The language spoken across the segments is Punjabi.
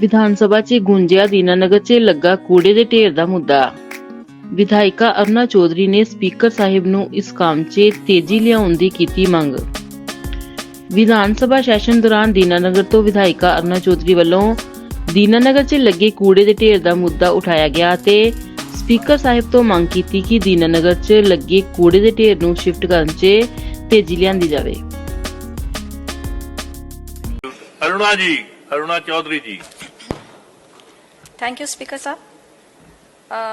ਵਿਧਾਨ ਸਭਾ 'ਚ ਗੁੰਜਿਆ ਦੀਨਾਨਗਰ 'ਚ ਲੱਗਾ ਕੂੜੇ ਦੇ ਢੇਰ ਦਾ ਮੁੱਦਾ। ਵਿਧਾਇਕਾ ਅਰੁਣਾ ਚੌਧਰੀ ਨੇ ਸਪੀਕਰ ਸਾਹਿਬ ਨੂੰ ਇਸ ਕੰਮ 'ਚ ਤੇਜ਼ੀ ਲਿਆਉਣ ਦੀ ਕੀਤੀ ਮੰਗ। ਵਿਧਾਨ ਸਭਾ ਸੈਸ਼ਨ ਦੌਰਾਨ ਦੀਨਾਨਗਰ ਤੋਂ ਵਿਧਾਇਕਾ ਅਰੁਣਾ ਚੌਧਰੀ ਵੱਲੋਂ ਦੀਨਾਨਗਰ 'ਚ ਲੱਗੇ ਕੂੜੇ ਦੇ ਢੇਰ ਦਾ ਮੁੱਦਾ ਉਠਾਇਆ ਗਿਆ ਤੇ ਸਪੀਕਰ ਸਾਹਿਬ ਤੋਂ ਮੰਗ ਕੀਤੀ ਕਿ ਦੀਨਾਨਗਰ 'ਚ ਲੱਗੇ ਕੂੜੇ ਦੇ ਢੇਰ ਨੂੰ ਸ਼ਿਫਟ ਕਰਨ 'ਚ ਤੇਜ਼ੀ ਲਿਆਂਦੀ ਜਾਵੇ। ਅਰੁਣਾ ਜੀ, Aruna Chaudhary ji. Thank you speaker Sahib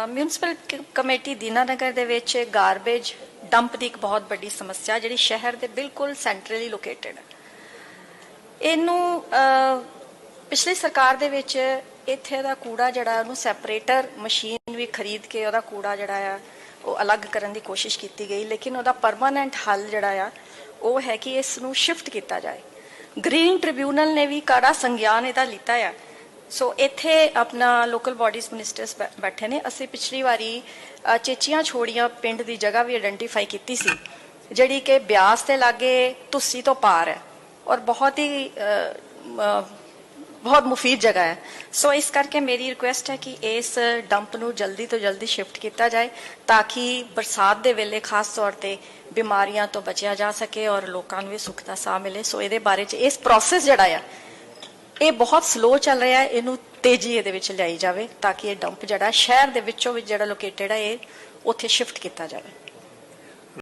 municipal committee Dinanagar ਦੇ ਵਿੱਚ ਗਾਰਬੇਜ ਡੰਪ ਦੀ ਇੱਕ ਬਹੁਤ ਵੱਡੀ ਸਮੱਸਿਆ, ਜਿਹੜੀ ਸ਼ਹਿਰ ਦੇ ਬਿਲਕੁਲ ਸੈਂਟਰਲੀ ਲੋਕੇਟਡ ਹੈ ਇਹਨੂੰ ਪਿਛਲੀ ਸਰਕਾਰ ਦੇ ਵਿੱਚ ਇੱਥੇ ਦਾ ਕੂੜਾ ਜਿਹੜਾ, ਉਹਨੂੰ ਸੈਪਰੇਟਰ ਮਸ਼ੀਨ ਵੀ ਖਰੀਦ ਕੇ ਉਹਦਾ ਕੂੜਾ ਜਿਹੜਾ ਆ, ਉਹ ਅਲੱਗ ਕਰਨ ਦੀ ਕੋਸ਼ਿਸ਼ ਕੀਤੀ ਗਈ, ਲੇਕਿਨ ਉਹਦਾ ਪਰਮਾਨੈਂਟ ਹੱਲ ਜਿਹੜਾ ਆ, ਉਹ ਹੈ ਕਿ ਇਸ ਨੂੰ ਸ਼ਿਫਟ ਕੀਤਾ ਜਾਏ। ਗ੍ਰੀਨ ਟ੍ਰਿਬਿਊਨਲ ਨੇ ਵੀ ਕੜਾ ਸੰਗਿਆਨ ਇਹਦਾ ਲਿੱਤਾ ਆ। ਸੋ ਇੱਥੇ ਆਪਣਾ ਲੋਕਲ ਬਾਡੀਜ਼ ਮਿਨਿਸਟਰਸ ਬੈਠੇ ਨੇ। ਅਸੀਂ ਪਿਛਲੀ ਵਾਰੀ ਚੇਚੀਆਂ ਛੋੜੀਆਂ ਪਿੰਡ ਦੀ ਜਗ੍ਹਾ ਵੀ ਆਇਡੈਂਟੀਫਾਈ ਕੀਤੀ ਸੀ, ਜਿਹੜੀ ਕਿ ਬਿਆਸ ਦੇ ਲਾਗੇ ਤੁਸੀ ਤੋਂ ਪਾਰ ਹੈ ਔਰ ਬਹੁਤ ਹੀ ਬਹੁਤ ਮੁਫੀਦ ਜਗ੍ਹਾ ਹੈ। ਸੋ ਇਸ ਕਰਕੇ ਮੇਰੀ ਰਿਕੁਐਸਟ ਹੈ ਕਿ ਇਸ ਡੰਪ ਨੂੰ ਜਲਦੀ ਤੋਂ ਜਲਦੀ ਸ਼ਿਫਟ ਕੀਤਾ ਜਾਏ ਤਾਂ ਕਿ ਬਰਸਾਤ ਦੇ ਵੇਲੇ ਖਾਸ ਤੌਰ ਤੇ ਬਿਮਾਰੀਆਂ ਤੋਂ ਬਚਿਆ ਜਾ ਸਕੇ ਔਰ ਲੋਕਾਂ ਨੂੰ ਵੀ ਸੁੱਖ ਦਾ ਸਾਹ ਮਿਲੇ। ਸੋ ਇਹਦੇ ਬਾਰੇ ਚ ਇਸ ਪ੍ਰੋਸੈਸ ਜਿਹੜਾ ਆ ਇਹ ਬਹੁਤ ਸਲੋ ਚੱਲ ਰਿਹਾ ਹੈ, ਇਹਨੂੰ ਤੇਜ਼ੀ ਇਹਦੇ ਵਿੱਚ ਲਿਆਈ ਜਾਵੇ ਤਾਂ ਕਿ ਇਹ ਡੰਪ ਜਿਹੜਾ ਸ਼ਹਿਰ ਦੇ ਵਿੱਚੋਂ ਵਿੱਚ ਜਿਹੜਾ ਲੋਕੇਟਡ ਹੈ, ਇਹ ਉੱਥੇ ਸ਼ਿਫਟ ਕੀਤਾ ਜਾਵੇ।